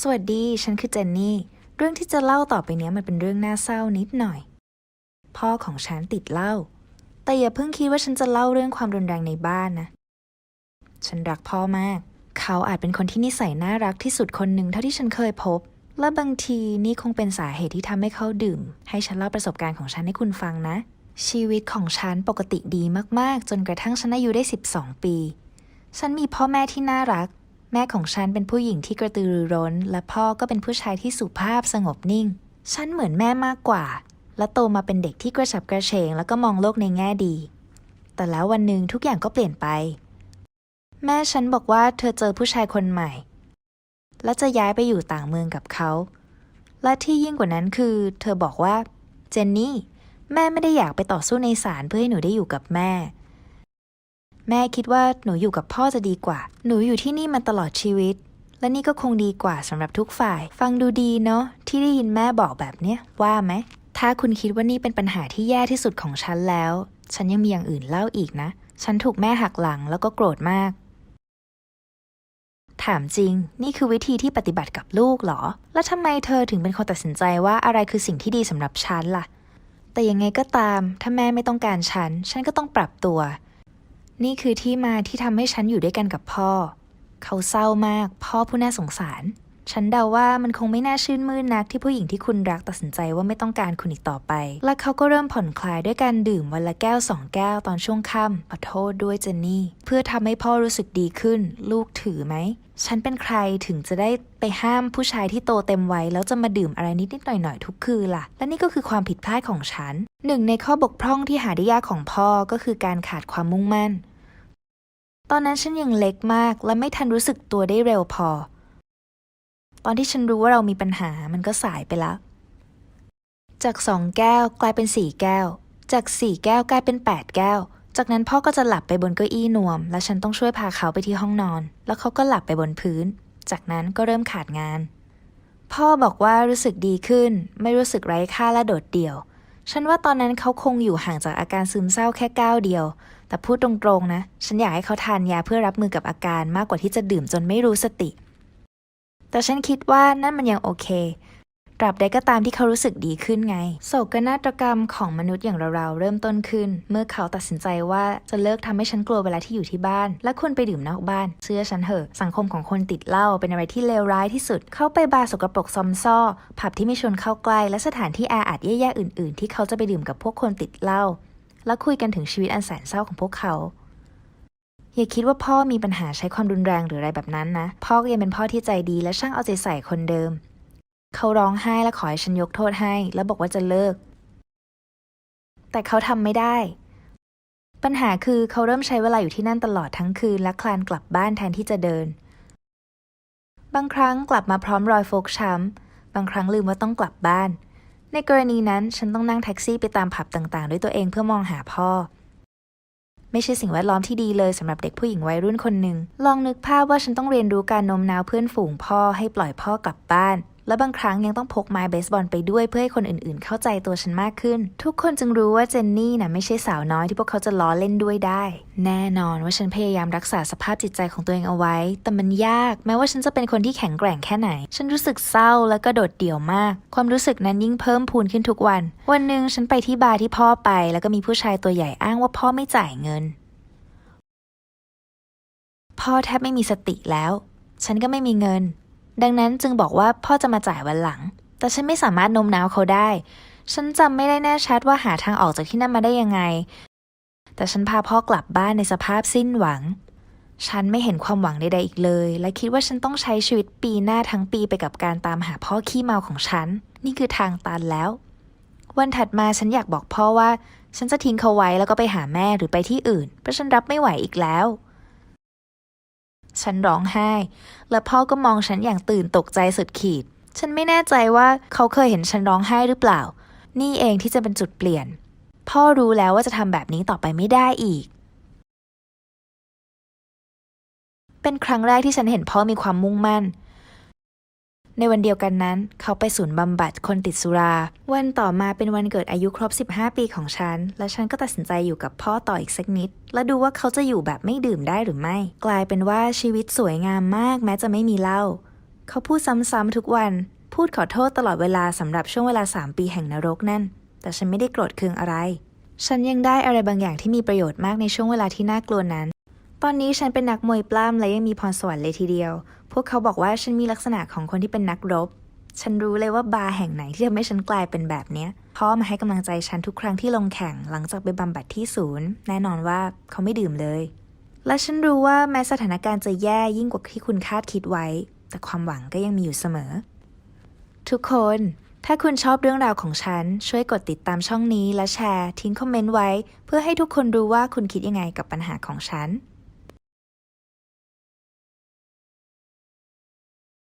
สวัสดี ฉันคือเจนนี่ เรื่องที่จะเล่าต่อไปนี้มันเป็นเรื่องน่าเศร้านิดหน่อย พ่อของฉันติดเหล้า แต่อย่าเพิ่งคิดว่าฉันจะเล่าเรื่องความรุนแรงในบ้านนะ ฉันรักพ่อมาก เขาอาจเป็นคนที่นิสัยน่ารักที่สุดคนหนึ่งเท่าที่ฉันเคยพบ และบางทีนี่คงเป็นสาเหตุที่ทำให้เขาดื่ม ให้ฉันเล่าประสบการณ์ของฉันให้คุณฟังนะ ชีวิตของฉันปกติดีมากๆ จนกระทั่งฉันอายุได้ 12 ปี ฉันมีพ่อแม่ที่น่ารัก แม่ของฉันเป็นผู้หญิงที่กระตือรือร้น และพ่อก็เป็นผู้ชายที่สุภาพสงบนิ่ง ฉันเหมือนแม่มากกว่า และโตมาเป็นเด็กที่กระฉับกระเฉง แล้วก็มองโลกในแง่ดี แต่แล้ววันหนึ่งทุกอย่างก็เปลี่ยนไป แม่ฉันบอกว่าเธอเจอผู้ชายคนใหม่ และจะย้ายไปอยู่ต่างเมืองกับเขา และที่ยิ่งกว่านั้นคือ เธอบอกว่า เจนนี่ แม่ไม่ได้อยากไปต่อสู้ในศาลเพื่อให้หนูได้อยู่กับแม่ แม่คิดว่าหนูอยู่กับพ่อจะดีกว่า หนูอยู่ที่นี่มาตลอดชีวิต และนี่ก็คงดีกว่าสำหรับทุกฝ่าย ฟังดูดีเนาะที่ได้ยินแม่บอกแบบเนี้ยว่าไหม ถ้าคุณคิดว่านี่เป็นปัญหาที่แย่ที่สุดของฉันแล้ว ฉันยังมีอย่างอื่นเล่าอีกนะ ฉันถูกแม่หักหลังแล้วก็โกรธมาก ถามจริง นี่คือวิธีที่ปฏิบัติกับลูกเหรอ แล้วทำไมเธอถึงเป็นคนตัดสินใจว่าอะไรคือสิ่งที่ดีสำหรับฉันล่ะ แต่ยังไงก็ตาม ถ้าแม่ไม่ต้องการฉัน ฉันก็ต้องปรับตัว นี่คือที่มาที่ทำให้ฉันอยู่ด้วยกันกับพ่อ เขาเศร้ามาก พ่อผู้น่าสงสาร ฉันเดาว่ามันคงไม่น่าชื่นมื่นนักที่ผู้หญิงที่คุณรักตัดสินใจว่าไม่ต้องการคุณอีกต่อไป และเขาก็เริ่มผ่อนคลายด้วยการดื่มวันละแก้วสองแก้วตอนช่วงค่ำขอโทษด้วยเจนนี่ เพื่อทำให้พ่อรู้สึกดีขึ้น ลูกถือไหม ฉันเป็นใครถึงจะได้ไปห้ามผู้ชายที่โตเต็มวัยแล้วจะมาดื่มอะไรนิดๆหน่อยๆทุกคืนล่ะ และนี่ก็คือความผิดพลาดของฉัน หนึ่งในข้อบกพร่องที่หาได้ยากของพ่อก็คือการขาดความมุ่งมั่น ตอนนั้นฉันยังเล็กมากและไม่ทันรู้สึกตัวได้เร็วพอ ตอนที่ฉันรู้ว่าเรามีปัญหามันก็สายไปแล้ว จากสองแก้วกลายเป็นสี่แก้ว จากสี่แก้วกลายเป็นแปดแก้ว จากนั้นพ่อก็จะหลับไปบนเก้าอี้นวม และฉันต้องช่วยพาเขาไปที่ห้องนอน แล้วเขาก็หลับไปบนพื้น จากนั้นก็เริ่มขาดงาน พ่อบอกว่ารู้สึกดีขึ้น ไม่รู้สึกไร้ค่าและโดดเดี่ยว ฉันว่าตอนนั้นเขาคงอยู่ห่างจากอาการซึมเศร้าแค่ก้าวเดียว แต่พูดตรงๆนะ ฉันอยากให้เขาทานยาเพื่อรับมือกับอาการมากกว่าที่จะดื่มจนไม่รู้สติ แต่ฉันคิดว่านั่นมันยังโอเคตราบใดก็ตามที่เขารู้สึกดีขึ้นไง โศกนาฏกรรมของมนุษย์อย่างเราๆเริ่มต้นขึ้น เมื่อเขาตัดสินใจว่าจะเลิกทำให้ฉันกลัวเวลาที่อยู่ที่บ้าน และควรไปดื่มนอกบ้าน เชื่อฉันเถอะสังคมของคนติดเหล้าเป็นอะไรที่เลวร้ายที่สุด เขาไปบาร์สกปรกซอมซ่อ ผับที่ไม่ชวนเข้าใกล้ และสถานที่แออัดแย่ๆอื่น ๆ ที่เขาจะไปดื่มกับพวกคนติดเหล้าและคุยกันถึงชีวิตอันแสนเศร้าของพวกเขา อย่าคิดว่าพ่อมีปัญหาใช้ความรุนแรงหรืออะไรแบบนั้นนะ พ่อก็ยังเป็นพ่อที่ใจดีและช่างเอาใจใส่คนเดิม เขาร้องไห้และขอให้ฉันยกโทษให้ แล้วบอกว่าจะเลิก แต่เขาทำไม่ได้ ปัญหาคือเขาเริ่มใช้เวลาอยู่ที่นั่นตลอดทั้งคืนและคลานกลับบ้านแทนที่จะเดิน บางครั้งกลับมาพร้อมรอยฟกช้ำบางครั้งลืมว่าต้องกลับบ้าน ในกรณีนั้นฉันต้องนั่งแท็กซี่ไปตามผับต่างๆ ด้วยตัวเองเพื่อมองหาพ่อ ไม่ใช่สิ่งแวดล้อมที่ดีเลยสำหรับเด็กผู้หญิงวัยรุ่นคนหนึ่งลองนึกภาพว่าฉันต้องเรียนรู้การโน้มน้าวเพื่อนฝูงพ่อให้ปล่อยพ่อกลับบ้าน และบางครั้งยังต้องพกไม้เบสบอลไปด้วยเพื่อให้คนอื่นๆ เข้าใจตัวฉันมากขึ้น ทุกคนจึงรู้ว่าเจนนี่น่ะไม่ใช่สาวน้อยที่พวกเขาจะล้อเล่นด้วยได้ แน่นอนว่าฉันพยายามรักษาสภาพจิตใจของตัวเองเอาไว้ แต่มันยากแม้ว่าฉันจะเป็นคนที่แข็งแกร่งแค่ไหน ฉันรู้สึกเศร้าและก็โดดเดี่ยวมาก ความรู้สึกนั้นยิ่งเพิ่มพูนขึ้นทุกวัน วันหนึ่งฉันไปที่บาร์ที่พ่อไป แล้วก็มีผู้ชายตัวใหญ่อ้างว่าพ่อไม่จ่ายเงิน พ่อแทบไม่มีสติแล้ว ฉันก็ไม่มีเงิน ดังนั้นจึงบอกว่าพ่อจะมาจ่ายวันหลัง แต่ฉันไม่สามารถโน้มน้าวเขาได้ ฉันจำไม่ได้แน่ชัดว่าหาทางออกจากที่นั่นมาได้ยังไง แต่ฉันพาพ่อกลับบ้านในสภาพสิ้นหวัง ฉันไม่เห็นความหวังใดๆอีกเลย และคิดว่าฉันต้องใช้ชีวิตปีหน้าทั้งปีไปกับการตามหาพ่อขี้เมาของฉัน นี่คือทางตันแล้ว วันถัดมาฉันอยากบอกพ่อว่า ฉันจะทิ้งเขาไว้แล้วก็ไปหาแม่หรือไปที่อื่นเพราะฉันรับไม่ไหวอีกแล้ว ฉันร้องไห้ และพ่อก็มองฉันอย่างตื่นตกใจสุดขีด ฉันไม่แน่ใจว่าเขาเคยเห็นฉันร้องไห้หรือเปล่า นี่เองที่จะเป็นจุดเปลี่ยน พ่อรู้แล้วว่าจะทำแบบนี้ต่อไปไม่ได้อีก เป็นครั้งแรกที่ฉันเห็นพ่อมีความมุ่งมั่น ในวันเดียวกันนั้น เขาไปศูนย์บำบัดคนติดสุรา วันต่อมาเป็นวันเกิดอายุครบ 15 ปีของฉัน และฉันก็ตัดสินใจอยู่กับพ่อต่ออีกสักนิด และดูว่าเขาจะอยู่แบบไม่ดื่มได้หรือไม่ กลายเป็นว่าชีวิตสวยงามมากแม้จะไม่มีเหล้าเขาพูดซ้ำๆทุกวัน พูดขอโทษตลอดเวลาสำหรับช่วงเวลา 3 ปีแห่งนรกนั่น แต่ฉันไม่ได้โกรธเคืองอะไร ฉันยังได้อะไรบางอย่างที่มีประโยชน์มากในช่วงเวลาที่น่ากลัวนั้น ตอนนี้ฉันเป็นนักมวยปล้ำและยังมีพรสวรรค์เลยทีเดียว พวกเขาบอกว่าฉันมีลักษณะของคนที่เป็นนักรบ ฉันรู้เลยว่าบาร์แห่งไหนที่ทำให้ฉันกลายเป็นแบบเนี้ยพ่อมาให้กำลังใจฉันทุกครั้งที่ลงแข่งหลังจากไปบำบัดที่ศูนย์ แน่นอนว่าเขาไม่ดื่มเลย และฉันรู้ว่าแม้สถานการณ์จะแย่ยิ่งกว่าที่คุณคาดคิดไว้ แต่ความหวังก็ยังมีอยู่เสมอ ทุกคน ถ้าคุณชอบเรื่องราวของฉัน ช่วยกดติดตามช่องนี้และแชร์ทิ้งคอมเมนต์ไว้ เพื่อให้ทุกคนรู้ว่าคุณคิดยังไงกับปัญหาของฉัน